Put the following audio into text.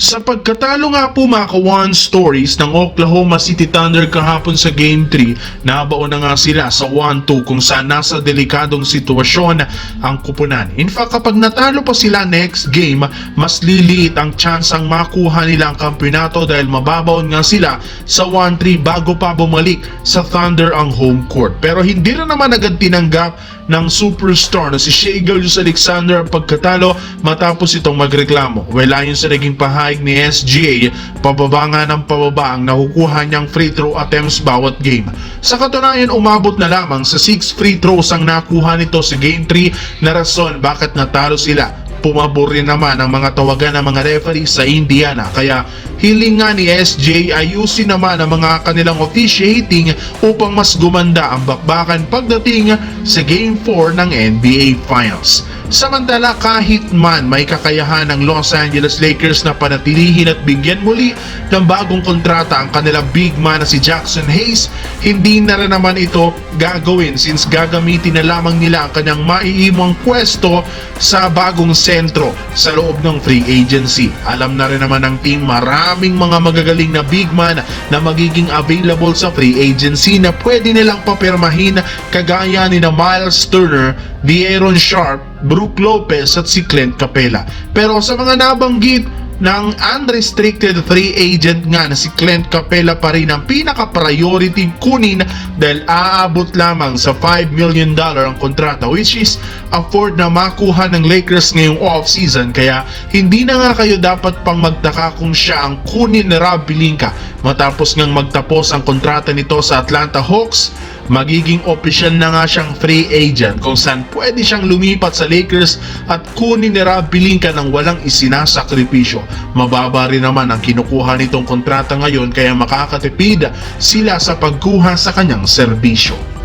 Sa pagkatalo nga po mga ka-one stories ng Oklahoma City Thunder kahapon sa Game 3, nabaon na nga sila sa 1-2 kung saan nasa delikadong sitwasyon ang kupunan. In fact, kapag natalo pa sila next game, mas liliit ang chance ang makuha nila ang kampiyonato dahil mababaon nga sila sa 1-3 bago pa bumalik sa Thunder ang home court. Pero hindi na naman agad tinanggap ng superstar na si Shea Gilgeous Alexander ang pagkatalo matapos itong magreklamo. Well, ayon sa naging pahayag ni SGA, pababa nga ng pababa ang nakukuha niyang free throw attempts bawat game. Sa katunayan, umabot na lamang sa 6 free throws ang nakuha nito sa Game 3 na rason bakit natalo sila pumabor rin naman ang mga tawagan ng mga referee sa Indiana. Kaya hiling nga ni SJ ayusin naman ang mga kanilang officiating upang mas gumanda ang bakbakan pagdating sa Game 4 ng NBA Finals. Samantala kahit man may kakayahan ng Los Angeles Lakers na panatilihin at bigyan muli ng bagong kontrata ang kanilang big man na si Jackson Hayes, hindi na rin naman ito gagawin since gagamitin na lamang nila ang kanyang maiimong pwesto sa bagong sentro sa loob ng free agency. Alam na rin naman ng team maraming mga magagaling na big man na magiging available sa free agency na pwede nilang papirmahin kagaya ni na Miles Turner, De'Aaron Sharp, Brook Lopez at si Clint Capela. Pero sa mga nabanggit ng unrestricted free agent nga na si Clint Capela pa rin ang pinaka-priority kunin dahil aabot lamang sa 5 million dollar ang kontrata which is afford na makuha ng Lakers ngayong off-season. Kaya hindi na nga kayo dapat pang magtaka kung siya ang kunin ni Rob Pelinka matapos ngang magtapos ang kontrata nito sa Atlanta Hawks magiging official na nga siyang free agent kung saan pwede siyang lumipat sa Lakers at kunin ni Rob Pelinka ng walang isinasakripisyo. Mababa rin naman ang kinukuha nitong kontrata ngayon kaya makakatipid sila sa pagkuha sa kanyang serbisyo.